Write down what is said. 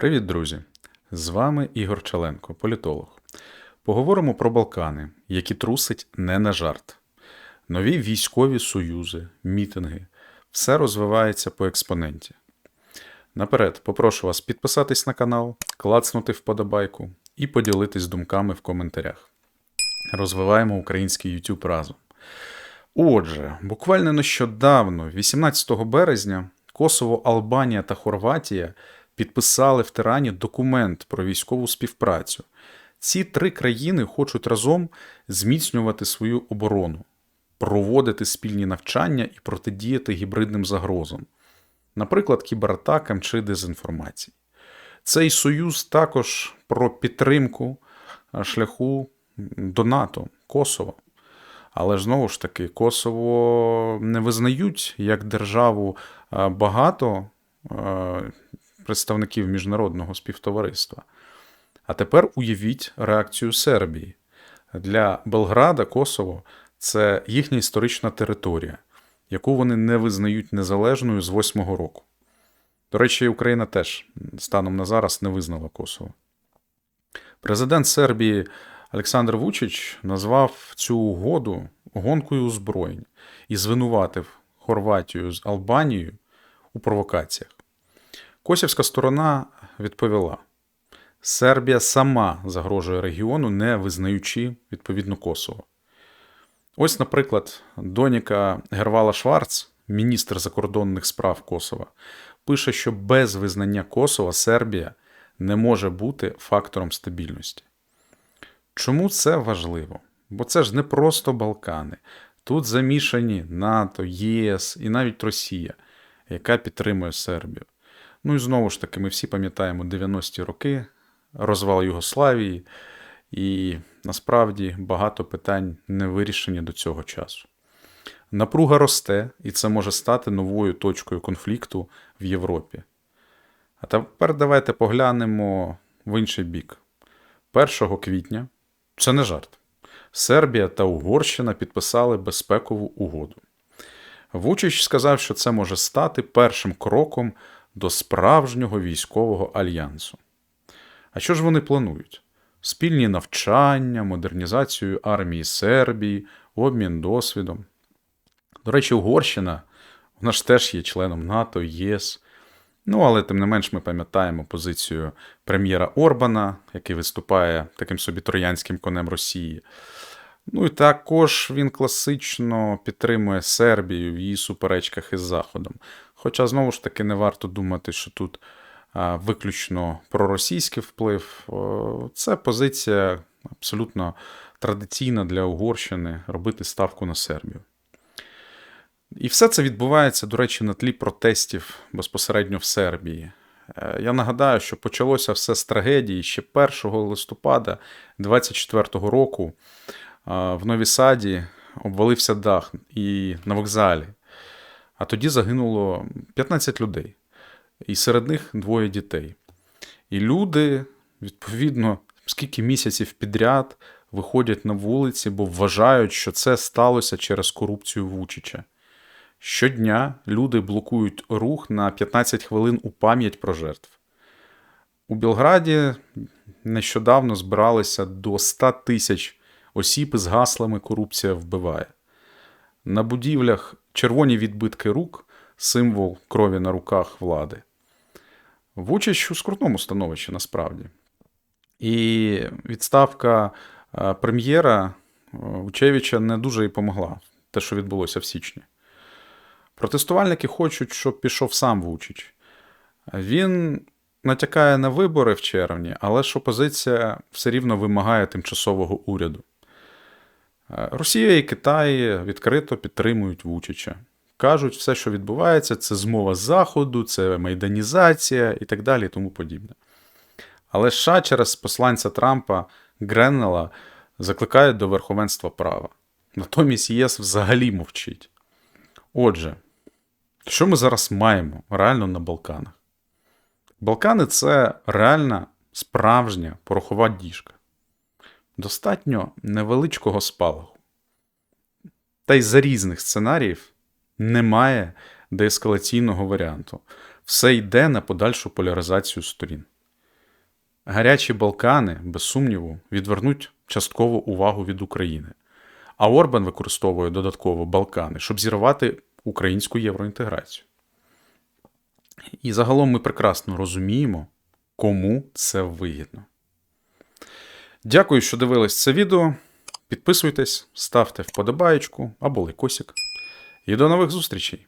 Привіт, друзі! З вами Ігор Чаленко, політолог. Поговоримо про Балкани, які трусить не на жарт. Нові військові союзи, мітинги все розвивається по експоненті. Наперед, попрошу вас підписатись на канал, клацнути вподобайку і поділитись думками в коментарях. Розвиваємо український YouTube разом. Отже, буквально нещодавно, 18 березня, Косово, Албанія та Хорватія підписали в Тирані документ про військову співпрацю. Ці три країни хочуть разом зміцнювати свою оборону, проводити спільні навчання і протидіяти гібридним загрозам, наприклад, кібератакам чи дезінформації. Цей союз також про підтримку шляху до НАТО, Косово. Але знову ж таки, Косово не визнають як державу багато представників міжнародного співтовариства. А тепер уявіть реакцію Сербії. Для Белграда Косово це їхня історична територія, яку вони не визнають незалежною з восьмого року. До речі, Україна теж станом на зараз не визнала Косово. Президент Сербії Олександр Вучич назвав цю угоду гонкою озброєнь і звинуватив Хорватію з Албанією у провокаціях. Косівська сторона відповіла: Сербія сама загрожує регіону, не визнаючи відповідно Косово. Ось, наприклад, доніка Гервала Шварц, міністр закордонних справ Косова, пише, що без визнання Косова Сербія не може бути фактором стабільності. Чому це важливо? Бо це ж не просто Балкани. Тут замішані НАТО, ЄС і навіть Росія, яка підтримує Сербію. Ну і знову ж таки, ми всі пам'ятаємо 90-ті роки, розвал Югославії, і насправді багато питань не вирішені до цього часу. Напруга росте, і це може стати новою точкою конфлікту в Європі. А тепер давайте поглянемо в інший бік. 1 квітня, це не жарт, Сербія та Угорщина підписали безпекову угоду. Вучич сказав, що це може стати першим кроком до справжнього військового альянсу. А що ж вони планують? Спільні навчання, модернізацію армії Сербії, обмін досвідом. До речі, Угорщина, вона ж теж є членом НАТО, ЄС. Ну, але тим не менш ми пам'ятаємо позицію прем'єра Орбана, який виступає таким собі троянським конем Росії. Ну і також він класично підтримує Сербію в її суперечках із Заходом. Хоча, знову ж таки, не варто думати, що тут виключно проросійський вплив. Це позиція абсолютно традиційна для Угорщини робити ставку на Сербію. І все це відбувається, до речі, на тлі протестів безпосередньо в Сербії. Е, Я нагадаю, що почалося все з трагедії ще 1 листопада 24-го року в Новій Саді обвалився дах і на вокзалі. А тоді загинуло 15 людей, і серед них двоє дітей. І люди, відповідно, скільки місяців підряд виходять на вулиці, бо вважають, що це сталося через корупцію Вучича. Щодня люди блокують рух на 15 хвилин у пам'ять про жертв. У Білграді нещодавно збиралися до 100 тисяч осіб із гаслами Корупція вбиває. На будівлях червоні відбитки рук, символ крові на руках влади. Вучич у скрутному становищі насправді. І відставка е, прем'єра е, Вучевича не дуже і помогла, те, що відбулося в січні. Протестувальники хочуть, щоб пішов сам Вучич. Він натякає на вибори в червні, але ж опозиція все рівно вимагає тимчасового уряду. Е, Росія і Китай відкрито підтримують Вучича. Кажуть, все, що відбувається, це змова Заходу, це майданізація і так далі, і тому подібне. Але США через посланця Трампа Греннела закликають до верховенства права. Натомість ЄС взагалі мовчить. Отже, що ми зараз маємо реально на Балканах? Балкани це реальна справжня порохова діжка. Достатньо невеличкого спалаху. Та й за різних сценаріїв немає деескалаційного варіанту. Все йде на подальшу поляризацію сторін. Гарячі Балкани, без сумніву, відвернуть частково увагу від України. А Орбан використовує додатково Балкани, щоб зірвати українську євроінтеграцію. І загалом ми прекрасно розуміємо, кому це вигідно. Дякую, що дивились це відео. Підписуйтесь, ставте вподобаєчку або лайкосик. І до нових зустрічей!